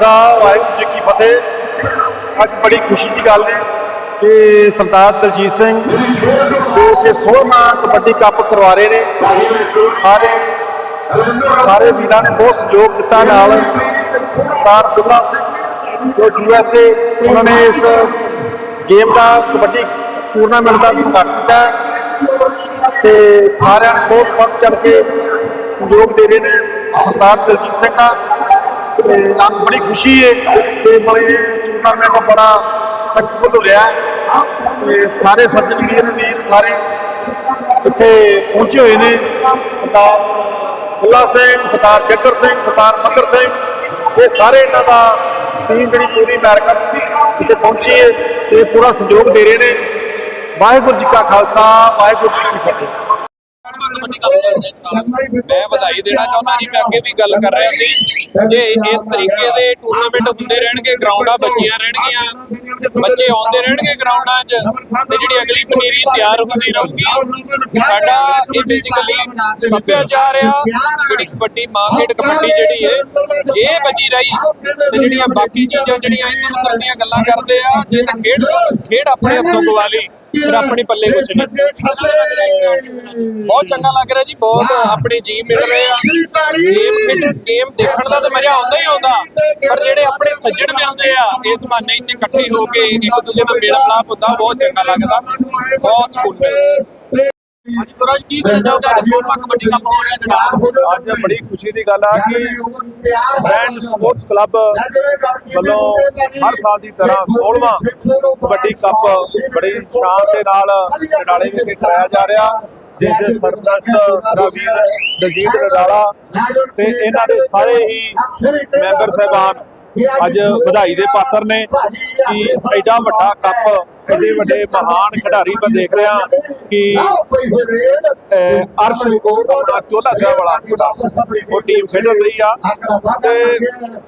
ਖਾਲਸਾ, ਵਾਹਿਗੁਰੂ ਜੀ ਕੀ ਫਤਿਹ। ਅੱਜ ਬੜੀ ਖੁਸ਼ੀ ਦੀ ਗੱਲ ਹੈ ਕਿ ਸਰਦਾਰ ਦਲਜੀਤ ਸਿੰਘ ਜੋ ਕਿ 16ਵਾਂ ਕਬੱਡੀ ਕੱਪ ਕਰਵਾ ਰਹੇ ਨੇ, ਸਾਰੇ ਸਾਰੇ ਵੀਰਾਂ ਨੇ ਬਹੁਤ ਸਹਿਯੋਗ ਦਿੱਤਾ ਨਾਲ ਸਰਦਾਰ ਦੁੱਲਾ ਸਿੰਘ ਜੋ ਯੂਐਸਏ ਉਹਨਾਂ ਨੇ ਇਸ ਗੇਮ ਦਾ ਕਬੱਡੀ ਟੂਰਨਾਮੈਂਟ ਦਾ ਉਦਘਾਟਨ ਕੀਤਾ ਹੈ। ਤੇ ਸਾਰਿਆਂ ਨੇ ਬਹੁਤ ਵੱਧ ਚੜ ਕੇ ਸਹਿਯੋਗ ਦੇ ਰਹੇ ਨੇ ਸਰਦਾਰ ਦਲਜੀਤ ਸਿੰਘ ਦਾ। ਤੇ ਸਾਨੂੰ ਬੜੀ ਖੁਸ਼ੀ ਹੈ ਕਿ ਬੜੇ ਟੂਰਨਾਮੈਂਟ ਬੜਾ ਸਕਸੈਸਫੁਲ ਹੋ ਰਿਹਾ ਹੈ। ਤੇ ਸਾਰੇ ਸੱਜਣ ਵੀਰ ਵੀਰ ਸਾਰੇ ਇੱਥੇ ਪਹੁੰਚੇ ਹੋਏ ਨੇ। ਸਰਦਾਰ ਫੁੱਲਾ ਸਿੰਘ, ਸਰਦਾਰ ਜੱਗਰ ਸਿੰਘ, ਸਰਦਾਰ ਮੱਕਰ ਸਿੰਘ, ਇਹ ਸਾਰੇ ਇਹਨਾਂ ਦਾ ਟੀਮ ਜਿਹੜੀ ਪੂਰੀ ਅਮਰੀਕਾ ਤੋਂ ਇੱਥੇ ਪਹੁੰਚੀ ਹੈ ਤੇ ਪੂਰਾ ਸਹਿਯੋਗ ਦੇ ਰਹੇ ਨੇ। ਵਾਹਿਗੁਰੂ ਜੀ ਕਾ ਖਾਲਸਾ, ਵਾਹਿਗੁਰੂ ਜੀ ਕੀ ਫਤਿਹ। ਮੈਂ ਵਧਾਈ ਦੇਣਾ ਚਾਹੁੰਦਾ ਜੀ ਮੈਂ ਅੱਗੇ ਵੀ ਗੱਲ ਕਰ ਰਿਹਾ ਸੀ। ਜੇ ਇਸ ਤਰੀਕੇ ਦੇ ਟੂਰਨਾਮੈਂਟ ਹੁੰਦੇ ਰਹਿਣਗੇ ਗਰਾਊਂਡਾਂ ਬੱਚੀਆਂ ਰਹਿਣਗੀਆਂ, ਬੱਚੇ ਆਉਂਦੇ ਰਹਿਣਗੇ ਗਰਾਊਂਡਾਂ 'ਚ, ਤੇ ਜਿਹੜੀ ਅਗਲੀ ਪਨੀਰੀ ਤਿਆਰ ਹੁੰਦੀ ਰਹੂਗੀ, ਸਾਡਾ ਇਹ ਬੇਸਿਕਲੀ ਸੱਭਿਆਚਾਰ ਆ। ਜਿਹੜੀ ਕਬੱਡੀ ਮਾਰਕੀਟ ਕਬੱਡੀ ਜਿਹੜੀ ਹੈ ਜੇ ਬਚੀ ਰਹੀ, ਤੇ ਜਿਹੜੀਆਂ ਬਾਕੀ ਚੀਜ਼ਾਂ ਜਿਹੜੀਆਂ ਇੱਧਰ ਉੱਧਰ ਦੀਆਂ ਗੱਲਾਂ ਕਰਦੇ ਆ, ਜੇ ਤਾਂ ਖੇਡ ਖੇਡ ਆਪਣੇ ਹੱਥੋਂ ਗਵਾ ਲਈ। ਫਿਰ ਆਪਣੇ ਪੱਲੇ ਕੁਛ ਨਹੀਂ ਬਹੁਤ ਚੰਗਾ ਲੱਗ ਰਿਹਾ ਜੀ ਬਹੁਤ ਆਪਣੇ ਜੀ ਮਿਲ ਰਹੇ ਆ। ਗੇਮ ਖੇਡਣ ਗੇਮ ਦੇਖਣ ਦਾ ਤਾਂ ਮਜ਼ਾ ਆਉਂਦਾ ਹੀ ਆਉਂਦਾ। ਪਰ ਜਿਹੜੇ ਆਪਣੇ ਸੱਜਣ ਮਿਲਦੇ ਆ ਇਸ ਬਹਾਨੇ ਇੱਥੇ ਇਕੱਠੇ ਹੋ ਕੇ ਇੱਕ ਦੂਜੇ ਨਾਲ ਮੇਲ ਮਿਲਾਪ ਹੁੰਦਾ ਬਹੁਤ ਚੰਗਾ ਲੱਗਦਾ। ਬਹੁਤ ਸਕੂਨ ਮਿਲਦਾ ਅੱਜ ਤੁਰਾਜ ਕੀ ਕਹਿਣਾ ਚਾਹੋਗੇ ਅੱਜ ਫੋਰਮਾ ਕਬੱਡੀ ਕੱਪ ਹੋ ਰਿਹਾ ਜਨਾਬ ਅੱਜ ਬੜੀ ਖੁਸ਼ੀ ਦੀ ਗੱਲ ਆ ਕਿ ਫਰੈਂਡ ਸਪੋਰਟਸ ਕਲੱਬ ਵੱਲੋਂ ਹਰ ਸਾਲ ਦੀ ਤਰ੍ਹਾਂ 16ਵਾਂ ਕਬੱਡੀ ਕੱਪ ਬੜੀ ਸ਼ਾਨ ਦੇ ਨਾਲ ਨਡਾਲੇ ਵਿਖੇ ਕਰਾਇਆ ਜਾ ਰਿਹਾ। ਜਿਸ ਦੇ ਸਰਪ੍ਰਸਤ ਰਵੀਰ ਦਜੀਤ ਨਡਾਲਾ ਤੇ ਇਹਨਾਂ ਦੇ ਸਾਰੇ ਹੀ ਮੈਂਬਰ ਸਹਿਬਾਨ ਅੱਜ ਵਧਾਈ ਦੇ ਪਾਤਰ ਨੇ ਕਿ ਐਡਾ ਵੱਡਾ ਕੱਪ ਐਡੇ ਵੱਡੇ ਮਹਾਨ ਖਿਡਾਰੀ ਮੈਂ ਦੇਖ ਰਿਹਾ ਕਿ ਅਰਸ਼ ਆਪਣਾ ਚੋਲਾ ਸਾਹਿਬ ਵਾਲਾ ਉਹ ਟੀਮ ਖੇਡਣ ਲਈ ਆ। ਤੇ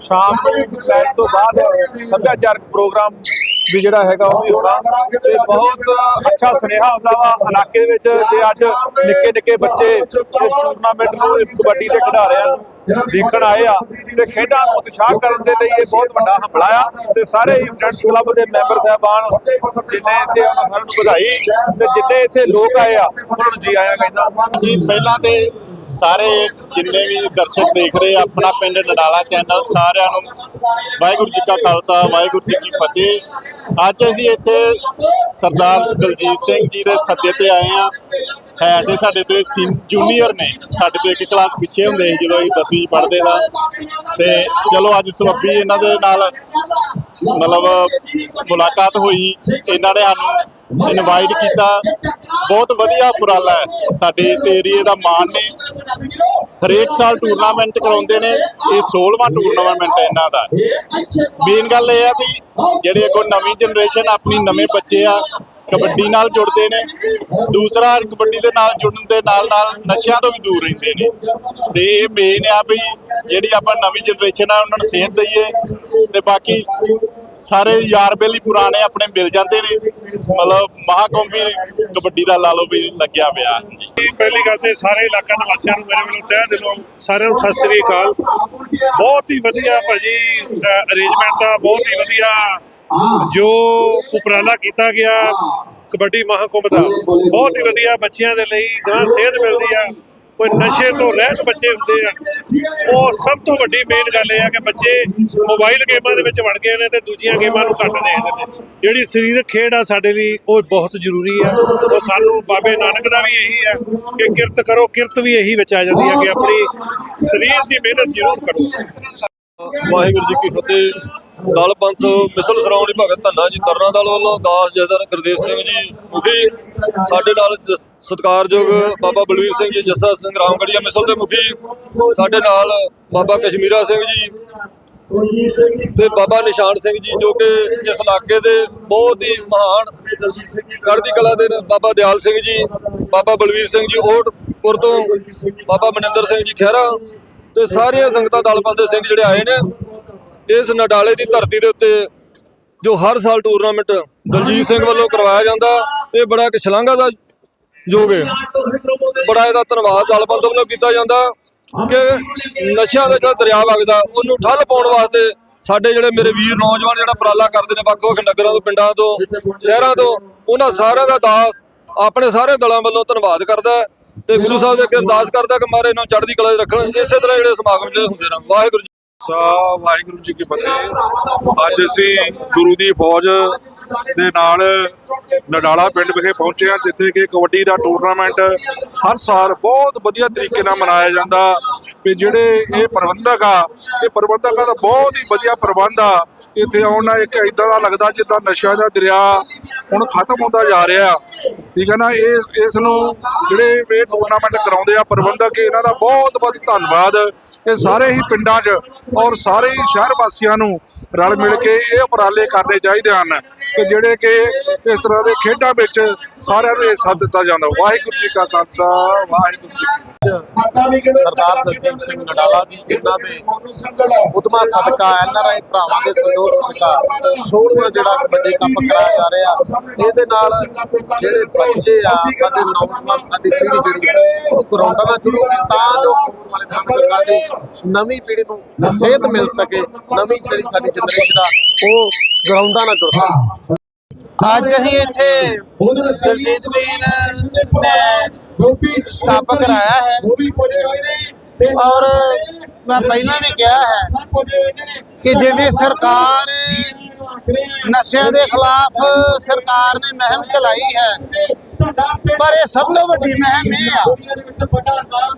ਸ਼ਾਮ ਨੂੰ ਮੈਚ ਤੋਂ ਬਾਅਦ ਸੱਭਿਆਚਾਰਕ ਪ੍ਰੋਗਰਾਮ ਵੀ ਜਿਹੜਾ ਹੈਗਾ ਉਹ ਵੀ ਹੋਣਾ। ਤੇ ਬਹੁਤ ਅੱਛਾ ਸੁਨੇਹਾ ਹੁੰਦਾ ਵਾ ਇਲਾਕੇ ਦੇ ਵਿੱਚ ਜੇ ਅੱਜ ਨਿੱਕੇ ਨਿੱਕੇ ਬੱਚੇ ਇਸ ਟੂਰਨਾਮੈਂਟ ਨੂੰ ਇਸ ਕਬੱਡੀ ਦੇ ਖਿਡਾਰਿਆਂ ਨੂੰ ਦੇਖਣ ਆਏ ਆ ਤੇ ਖੇਡਾਂ ਨੂੰ ਉਤਸ਼ਾਹ ਕਰਨ ਦੇ ਲਈ ਇਹ ਬਹੁਤ ਵੱਡਾ ਹੰਭਲਾ ਆ ਤੇ ਸਾਰੇ ਹੀ। ਫਰੈਂਡਸ ਕਲੱਬ ਦੇ ਮੈਂਬਰ ਸਾਹਿਬਾਨ ਜਿੰਨੇ ਇੱਥੇ ਸਾਰਿਆਂ ਨੂੰ ਵਧਾਈ ਤੇ ਜਿੰਨੇ ਇੱਥੇ ਲੋਕ ਆਏ ਆ ਉਹਨਾਂ ਨੂੰ ਜੀ ਆਇਆ ਕਹਿੰਦਾ। ਜੀ ਪਹਿਲਾਂ ਤੇ ਸਾਰੇ ਜਿੰਨੇ ਵੀ ਦਰਸ਼ਕ ਦੇਖ ਰਹੇ ਆ, ਆਪਣਾ ਪਿੰਡ ਨਡਾਲਾ ਚੈਨਲ ਸਾਰਿਆਂ ਨੂੰ ਵਾਹਿਗੁਰੂ ਜੀ ਕਾ ਖਾਲਸਾ ਵਾਹਿਗੁਰੂ ਜੀ ਕੀ ਫਤਿਹ। ਅੱਜ ਅਸੀਂ ਇੱਥੇ ਸਰਦਾਰ ਦਲਜੀਤ ਸਿੰਘ ਜੀ ਦੇ ਸੱਦੇ ਤੇ ਆਏ ਆ। ਹੈ ਤੇ ਸਾਡੇ ਤੋਂ ਜੂਨੀਅਰ ਨੇ ਸਾਡੇ ਤੋਂ ਇੱਕ ਕਲਾਸ ਪਿੱਛੇ ਹੁੰਦੇ ਸੀ ਜਦੋਂ ਅਸੀਂ 10ਵੀਂ ਪੜ੍ਹਦੇ ਦਾ ਤੇ ਚਲੋ ਅੱਜ ਸਬੱਬੀ ਇਹਨਾਂ ਦੇ ਨਾਲ ਮਤਲਬ ਮੁਲਾਕਾਤ ਹੋਈ। ਇਹਨਾਂ ਨੇ ਸਾਨੂੰ ਇਨਵਾਈਟ ਕੀਤਾ। ਬਹੁਤ ਵਧੀਆ ਉਪਰਾਲਾ ਹੈ। ਸਾਡੇ ਇਸ ਏਰੀਏ ਦਾ ਮਾਣ ਨੇ। ਹਰੇਕ ਸਾਲ ਟੂਰਨਾਮੈਂਟ ਕਰਾਉਂਦੇ ਨੇ। ਇਹ 16ਵਾਂ ਟੂਰਨਾਮੈਂਟ ਹੈ ਇਹਨਾਂ ਦਾ। ਮੇਨ ਗੱਲ ਇਹ ਆ ਵੀ ਜਿਹੜੇ ਅੱਗੋਂ ਨਵੀਂ ਜਨਰੇਸ਼ਨ ਆਪਣੀ ਨਵੇਂ ਬੱਚੇ ਆ, ਕਬੱਡੀ ਨਾਲ ਜੁੜਦੇ ਨੇ। ਦੂਸਰਾ ਕਬੱਡੀ ਦੇ ਨਾਲ ਜੁੜਨ ਦੇ ਨਾਲ ਨਾਲ ਨਸ਼ਿਆਂ ਤੋਂ ਵੀ ਦੂਰ ਰਹਿੰਦੇ ਨੇ। ਤੇ ਇਹ ਮੇਨ ਆ ਵੀ ਜਿਹੜੀ ਆਪਾਂ ਨਵੀਂ ਜਨਰੇਸ਼ਨ ਆ, ਉਹਨਾਂ ਨੂੰ ਸੇਧ ਦਈਏ। ਤੇ ਬਾਕੀ ਸਾਰੇ ਯਾਰ ਬੇਲੀ ਪੁਰਾਣੇ ਆਪਣੇ ਮਿਲ ਜਾਂਦੇ ਨੇ। ਮਤਲਬ ਮਹਾਕੁੰਭੀ ਕਬੱਡੀ ਦਾ ਲਾ ਲਓ ਵੀ ਲੱਗਿਆ ਪਿਆ ਜੀ, ਪਹਿਲੀ ਗੱਲ ਤੇ ਸਾਰੇ ਇਲਾਕਾ ਨਿਵਾਸੀਆਂ ਨੂੰ ਮੇਰੇ ਵੱਲੋਂ ਤਹਿ ਦਿਲੋਂ ਸਾਰਿਆਂ ਨੂੰ ਸਤਿ ਸ੍ਰੀ ਅਕਾਲ। ਬਹੁਤ ਹੀ ਵਧੀਆ ਭਾਜੀ ਅਰੇਂਜਮੈਂਟ ਆ, ਬਹੁਤ ਹੀ ਵਧੀਆ ਜੋ ਉਪਰਾਲਾ ਕੀਤਾ ਗਿਆ ਕਬੱਡੀ ਮਹਾਕੁੰਭ ਦਾ। ਬਹੁਤ ਹੀ ਵਧੀਆ ਬੱਚਿਆਂ ਦੇ ਲਈ ਗਾਂ ਸੇਧ ਮਿਲਦੀ ਆ। ਕੋਈ ਨਸ਼ੇ ਤੋਂ ਰਹਿਤ ਬੱਚੇ ਹੁੰਦੇ ਆ। ਉਹ ਸਭ ਤੋਂ ਵੱਡੀ ਮੇਨ ਗੱਲ ਇਹ ਆ ਕਿ ਬੱਚੇ ਮੋਬਾਈਲ ਗੇਮਾਂ ਦੇ ਵਿੱਚ ਵੜ ਗਏ ਨੇ ਤੇ ਦੂਜੀਆਂ ਗੇਮਾਂ ਨੂੰ ਘੱਟ ਦੇਖਦੇ ਨੇ। ਜਿਹੜੀ ਸਰੀਰਕ ਖੇਡ ਆ ਸਾਡੇ ਲਈ ਉਹ ਬਹੁਤ ਜ਼ਰੂਰੀ ਆ। ਉਹ ਸਾਨੂੰ ਬਾਬੇ ਨਾਨਕ ਦਾ ਵੀ ਇਹੀ ਆ ਕਿ ਕਿਰਤ ਕਰੋ, ਕਿਰਤ ਵੀ ਇਹੀ ਵਿੱਚ ਆ ਜਾਂਦੀ ਆ ਕਿ ਆਪਣੀ ਸਰੀਰ ਦੀ ਮਿਹਨਤ ਜ਼ਰੂਰ ਕਰੋ। ਵਾਹਿਗੁਰੂ ਜੀ ਕੀ ਫਤਿਹ। ਦਲ ਪੰਥ ਮਿਸਲ ਸਰਾਉਣੀ ਭਗਤ ਧੰਨਾ ਜੀ, ਤਰਨਾ ਦਲ ਵੱਲੋਂ ਦਾਸ ਜਥੇਦਾਰ ਗੁਰਦੇਵ ਸਿੰਘ ਜੀ, ਮੁਖੀ ਸਾਡੇ ਨਾਲ ਸਤਿਕਾਰਯੋਗ ਬਾਬਾ ਬਲਵੀਰ ਸਿੰਘ ਜੀ, ਜੱਸਾ ਸਿੰਘ ਰਾਮਗੜੀਆ ਮਿਸਲ ਦੇ ਮੁਖੀ, ਸਾਡੇ ਨਾਲ ਬਾਬਾ ਕਸ਼ਮੀਰਾ ਸਿੰਘ ਜੀ ਤੇ ਬਾਬਾ ਨਿਸ਼ਾਨ ਸਿੰਘ ਜੀ, ਜੋ ਕਿ ਇਸ ਇਲਾਕੇ ਦੇ ਬਹੁਤ ਹੀ ਮਹਾਨ ਕਰਦੀ ਕਲਾ ਦੇ ਬਾਬਾ ਦਿਆਲ ਸਿੰਘ ਜੀ, ਬਾਬਾ ਬਲਵੀਰ ਸਿੰਘ ਜੀ ਓਟਪੁਰ ਤੋਂ ਬਾਬਾ ਮਨਿੰਦਰ ਸਿੰਘ ਜੀ ਖਹਿਰਾ ਤੇ ਸਾਰੀਆਂ ਸੰਗਤਾਂ ਦਲ ਦੇ ਸਿੰਘ ਜਿਹੜੇ ਆਏ ਨੇ, ਇਸ ਨਡਾਲੇ ਦੀ ਧਰਤੀ ਦੇ ਉੱਤੇ ਜੋ ਹਰ ਸਾਲ ਟੂਰਨਾਮੈਂਟ ਦਲਜੀਤ ਸਿੰਘ ਵੱਲੋਂ ਕਰਵਾਇਆ ਜਾਂਦਾ, ਇਹ ਬੜਾ ਇੱਕ ਸ਼ਲਾਘਾ ਦਾ ਯੋਗ ਹੈ। ਬੜਾ ਇਹਦਾ ਧੰਨਵਾਦ ਦਲ ਬਲਦ ਵੱਲੋਂ ਕੀਤਾ ਜਾਂਦਾ ਕਿ ਨਸ਼ਿਆਂ ਦਾ ਜਿਹੜਾ ਦਰਿਆ ਵਗਦਾ, ਉਹਨੂੰ ਠੱਲ ਪਾਉਣ ਵਾਸਤੇ ਸਾਡੇ ਜਿਹੜੇ ਮੇਰੇ ਵੀਰ ਨੌਜਵਾਨ ਜਿਹੜਾ ਉਪਰਾਲਾ ਕਰਦੇ ਨੇ, ਵੱਖ-ਵੱਖ ਨਗਰਾਂ ਤੋਂ, ਪਿੰਡਾਂ ਤੋਂ, ਸ਼ਹਿਰਾਂ ਤੋਂ, ਉਹਨਾਂ ਸਾਰਿਆਂ ਦਾ ਦਾਸ ਆਪਣੇ ਸਾਰੇ ਦਲਾਂ ਵੱਲੋਂ ਧੰਨਵਾਦ ਕਰਦਾ ਤੇ ਗੁਰੂ ਸਾਹਿਬ ਦੇ ਅੱਗੇ ਅਰਦਾਸ ਕਰਦਾ ਕਿ ਮਾਰੇ ਨੂੰ ਚੜ੍ਹਦੀ ਕਲਾ 'ਚ ਰੱਖਣ। ਇਸੇ ਤਰ੍ਹਾਂ ਜਿਹੜੇ ਸਮਾਗਮ ਜਿਹੜੇ ਹੁੰਦੇ ਰਹਿਣ ਵਾਹਿਗੁਰੂ ਜੀ ਸਾ ਵਾਹਿਗੁਰੂ ਜੀ ਕੀ ਫਤਿਹ। ਅੱਜ ਅਸੀਂ ਗੁਰੂ ਦੀ ਫੌਜ ਦੇ ਨਾਲ ਨਡਾਲਾ ਪਿੰਡ ਵਿਖੇ ਪਹੁੰਚੇ ਹਾਂ ਜਿੱਥੇ ਕਿ ਕਬੱਡੀ ਦਾ ਟੂਰਨਾਮੈਂਟ ਹਰ ਸਾਲ ਬਹੁਤ ਵਧੀਆ ਤਰੀਕੇ ਨਾਲ ਮਨਾਇਆ ਜਾਂਦਾ। ਵੀ ਜਿਹੜੇ ਇਹ ਪ੍ਰਬੰਧਕ ਆ ਇਹ ਪ੍ਰਬੰਧਕਾਂ ਦਾ ਬਹੁਤ ਹੀ ਵਧੀਆ ਪ੍ਰਬੰਧ ਆ। ਇੱਥੇ ਆਉਣ ਇੱਕ ਇਦਾਂ ਦਾ ਲੱਗਦਾ ਜਿੱਦਾਂ ਨਸ਼ਿਆਂ ਦਾ ਦਰਿਆ ਹੁਣ ਖਤਮ ਹੁੰਦਾ ਜਾ ਰਿਹਾ। ਠੀਕ ਹੈ ਨਾ, ਇਹ ਇਸ ਨੂੰ ਜਿਹੜੇ ਇਹ ਟੂਰਨਾਮੈਂਟ ਕਰਾਉਂਦੇ ਆ ਪ੍ਰਬੰਧਕ, ਇਹਨਾਂ ਦਾ ਬਹੁਤ ਬਹੁਤ ਧੰਨਵਾਦ। ਇਹ ਸਾਰੇ ਹੀ ਪਿੰਡਾਂ 'ਚ ਔਰ ਸਾਰੇ ਹੀ ਸ਼ਹਿਰ ਵਾਸੀਆਂ ਨੂੰ ਰਲ ਮਿਲ ਕੇ ਇਹ ਉਪਰਾਲੇ ਕਰਨੇ ਚਾਹੀਦੇ ਹਨ ਕਿ ਜਿਹੜੇ ਕਿ ਇਸ ਤਰ੍ਹਾਂ ਦੇ ਖੇਡਾਂ ਵਿੱਚ ਸਾਰਿਆਂ ਨੂੰ ਸਾਥ ਦਿੱਤਾ ਜਾਂਦਾ। ਵਾਹਿਗੁਰੂ ਜੀ ਕਾ ਖਾਲਸਾ, ਵਾਹਿਗੁਰੂ ਜੀ ਕੀ ਸਰਦਾਰ ਦਲਜੀਤ ਸਿੰਘ ਨਡਾਲਾ ਜੀ ਜਿਨ੍ਹਾਂ ਦੇ ਉਦਮਾ ਸਦਕਾ ਐਨਆਰਆਈ ਭਰਾਵਾਂ ਦੇ ਸਹਿਯੋਗ ਸਦਕਾ 16ਵਾਂ ਜਿਹੜਾ ਕਬੱਡੀ ਕੱਪ ਕਰਾਇਆ ਜਾ ਰਿਹਾ ਇਹਦੇ ਨਾਲ ਜਿਹੜੇ ਬੱਚੇ ਆ ਸਾਡੇ ਨੌਜਵਾਨ ਸਾਡੀ ਪੀੜ੍ਹੀ ਜਿਹੜੀ ਉਹ ਗਰਾਊਂਡਾਂ ਨਾਲ ਜੁੜੂਗੀ ਤਾਂ ਜੋ ਆਉਣ ਵਾਲੇ ਸਮੇਂ 'ਚ ਸਾਡੀ ਨਵੀਂ ਪੀੜ੍ਹੀ ਨੂੰ ਸੇਧ ਮਿਲ ਸਕੇ ਨਵੀਂ ਜਿਹੜੀ ਸਾਡੀ ਜਨਰੇਸ਼ਨ ਆ ਉਹ ਗਰਾਊਂਡਾਂ ਨਾਲ ਜੁੜ ਸਕੇ। ਅੱਜ ਅਸੀਂ ਇੱਥੇ ਦਲਜੀਤ ਵੀਰ ਨੇ ਕੱਪ ਕਰਾਇਆ ਹੈ। ਔਰ ਮੈਂ ਪਹਿਲਾਂ ਵੀ ਕਿਹਾ ਹੈ ਕਿ ਜਿਵੇਂ ਸਰਕਾਰ ਨਸ਼ਿਆਂ ਦੇ ਖਿਲਾਫ ਸਰਕਾਰ ਨੇ ਮਹਿਮ ਚਲਾਈ ਹੈ, ਪਰ ਇਹ ਸਭ ਤੋਂ ਵੱਡੀ ਮਹਿਮ ਇਹ ਆ,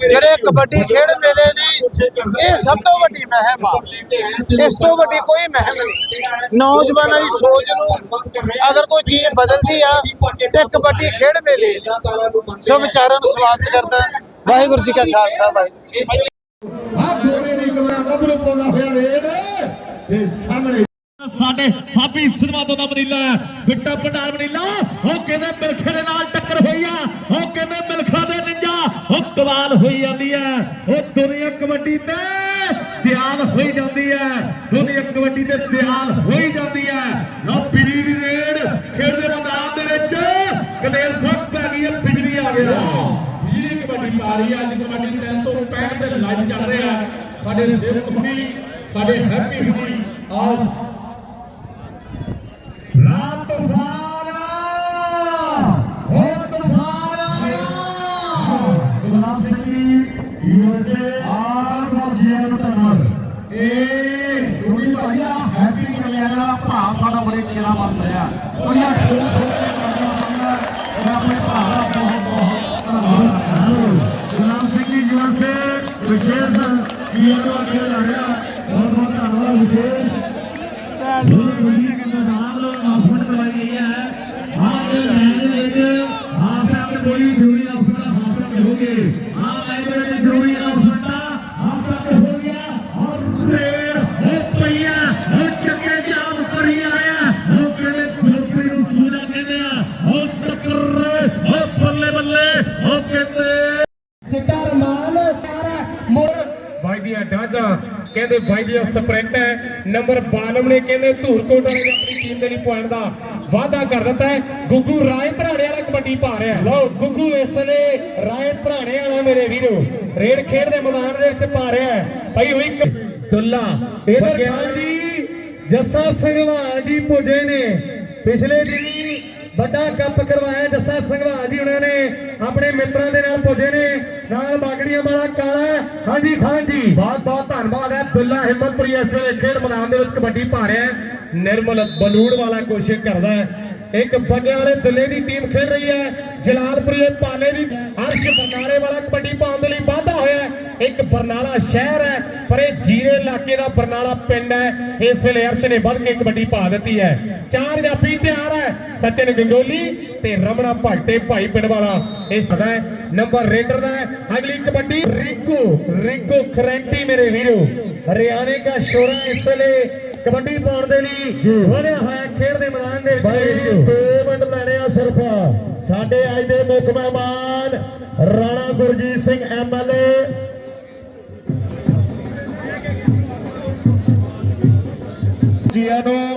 ਜਿਹੜੇ ਕਬੱਡੀ ਖੇਡ ਮੇਲੇ ਨੇ, ਇਹ ਸਭ ਤੋਂ ਵੱਡੀ ਮਹਿਮ ਆ। ਇਸ ਤੋਂ ਵੱਡੀ ਕੋਈ ਮਹਿਮ ਨਹੀਂ। ਨੌਜਵਾਨਾਂ ਦੀ ਸੋਚ ਨੂੰ ਅਗਰ ਕੋਈ ਚੀਜ਼ ਬਦਲਦੀ ਆ ਤੇ ਕਬੱਡੀ ਖੇਡ ਮੇਲੇ ਸਭ ਵਿਚਾਰਾਂ ਨੂੰ ਸਵਾਗਤ ਕਰਦਾ। ਵਾਹਿਗੁਰੂ ਜੀ ਕਾ ਖਾਲਸਾ, ਵਾਹਿਗੁਰੂ ਜੀ ਕੀ ਸਾਡੇ ਸਾਬੀ ਸਿਰਵਾਦੋ ਦਾ ਮਨੀਲਾ ਬਿੱਟਾ ਭੰਡਾਰ ਮਨੀਲਾ ਉਹ ਕਿਵੇਂ ਮਿਲਖੇ ਦੇ ਨਾਲ ਟੱਕਰ ਹੋਈ ਆ? ਉਹ ਕਿਵੇਂ ਮਿਲਖਾ ਦੇ ਨਿੰਜਾ? ਉਹ ਕਮਾਲ ਹੋਈ ਜਾਂਦੀ ਹੈ। ਉਹ ਦੁਨੀਆ ਕਬੱਡੀ ਤੇ ਦਿਆਲ ਹੋਈ ਜਾਂਦੀ ਹੈ। ਦੁਨੀਆ ਕਬੱਡੀ ਤੇ ਦਿਆਲ ਹੋਈ ਜਾਂਦੀ ਹੈ। ਲਓ ਬਿਜਲੀ ਦੀ ਰੇਡ ਖੇਡ ਦੇ ਮੈਦਾਨ ਦੇ ਵਿੱਚ। ਕਲੇਰ ਸਾਹਿਬ ਪੈ ਗਈ ਹੈ ਬਿਜਲੀ ਆ ਗਿਆ। ਬਿਜਲੀ ਕਬੱਡੀ ਪਾ ਰਹੀ ਹੈ ਅੱਜ ਕਬੱਡੀ 365 ਤੇ ਲਾਈਵ ਚੱਲ ਰਿਹਾ ਸਾਡੇ ਸੇਵਕ ਹੁਣੀ ਸਾਡੇ ਹੈਪੀ ਹੁਣੀ ਆਓ ਕਹਿੰਦੇ ਭਾਈ ਦੀ ਸਪ੍ਰਿੰਟ ਹੈ ਨੰਬਰ 92 ਨੇ ਕਹਿੰਦੇ ਧੂਰਕੋਟ ਵਾਲੇ ਆਪਣੀ ਟੀਮ ਦੇ ਲਈ ਪੁਆਇੰਟ ਦਾ ਵਾਅਦਾ ਕਰ ਦਿੱਤਾ ਹੈ। ਗੁੱਗੂ ਰਾਏ ਭਰਾਣੇ ਵਾਲਾ ਕਬੱਡੀ ਪਾ ਰਿਹਾ ਲਓ, ਗੁੱਗੂ ਇਸ ਨੇ ਰਾਏ ਭਰਾਣੇ ਵਾਲਾ ਮੇਰੇ ਵੀਰੋ, ਰੇਡ ਖੇਡ ਦੇ ਮੈਦਾਨ ਦੇ ਵਿੱਚ ਪਾ ਰਿਹਾ ਹੈ। ਭਾਈ ਹੋਈ ਕ- ਦੁੱਲਾ ਇਧਰ ਜੀ, ਜੱਸਾ ਸਿੰਘਵਾਲ ਜੀ ਪੁੱਜੇ ਨੇ। ਪਿਛਲੇ ਦਿਨ ਵੱਡਾ ਕੱਪ ਕਰਵਾਇਆ ਜੱਸਾ ਸਿੰਘਵਾਲ ਜੀ ਉਹਨਾਂ ਨੇ। ਆਪਣੇ ਮਿੱਤਰਾਂ ਦੇ ਨਾਲ ਪੁੱਜੇ ਨੇ। ਨਾਲ ਬਾਗੜੀਆਂ ਵਾਲਾ ਕਾਲਾ। ਹਾਂਜੀ ਖਾਨ ਜੀ ਬਹੁਤ ਬਹੁਤ ਧੰਨਵਾਦ ਹੈ। ਦੁੱਲਾ ਹਿੰਮਤਪੁਰੀ ਇਸ ਵੇਲੇ ਖੇਡ ਮੈਦਾਨ ਦੇ ਵਿੱਚ ਕਬੱਡੀ ਪਾ ਰਿਹਾ ਨਿਰਮਲ ਬਲੂੜ ਵਾਲਾ ਕੋਸ਼ਿਸ਼ ਕਰਦਾ ਹੈ। ਇੱਕ ਬੰਦੇ ਵਾਲੇ ਦੁੱਲੇ ਦੀ ਟੀਮ ਖੇਡ ਰਹੀ ਹੈ। ਜਲਾਲਪੁਰੀ ਪਾਲੇ ਦੀ ਅਰਸ਼ ਬਰਨਾਲੇ ਵਾਲਾ ਕਬੱਡੀ ਪਾਉਣ ਦੇ ਲਈ ਵਾਧਾ ਹੋਇਆ। ਇੱਕ ਬਰਨਾਲਾ ਸ਼ਹਿਰ ਹੈ ਪਰ ਇਹ ਜੀਰੇ ਇਲਾਕੇ ਦਾ ਬਰਨਾਲਾ ਪਿੰਡ ਹੈ। ਇਸ ਵੇਲੇ ਅਰਸ਼ ਨੇ ਵੱਧ ਕੇ ਕਬੱਡੀ ਪਾ ਦਿੱਤੀ ਹੈ। ਚਾਰ ਜਾਫੀ ਤਿਆਰ ਹੈ ਸਚਿਨ ਗੰਗੋਲੀ ਤੇ ਰਮਣਾ ਭਗਤੇ ਭਾਈ ਪਿੰਡ ਵਾਲਾ ਇਹ ਸਦਾ ਨੰਬਰ ਰੇਡਰ ਦਾ ਅਗਲੀ ਕਬੱਡੀ ਰਿੰਕੂ ਰਿੰਕੂ ਖਰੈਂਟੀ ਮੇਰੇ ਵੀਰੋ। ਹਰਿਆਣੇ ਦਾ ਸ਼ੋਰਾ ਇਸ ਵੇਲੇ ਕਬੱਡੀ ਪਾਉਣ ਦੇ ਲਈ ਵਧਿਆ ਹੋਇਆ ਖੇਡ ਦੇ ਮੈਦਾਨ ਦੇ ਵਿੱਚ। 2 ਮਿੰਟ ਲੈਣੇ ਆ ਸਾਡੇ ਅੱਜ ਦੇ ਮੁੱਖ ਮਹਿਮਾਨ ਰਾਣਾ ਗੁਰਜੀਤ ਸਿੰਘ ਐਮਐਲਏ ਜੀ ਨੂੰ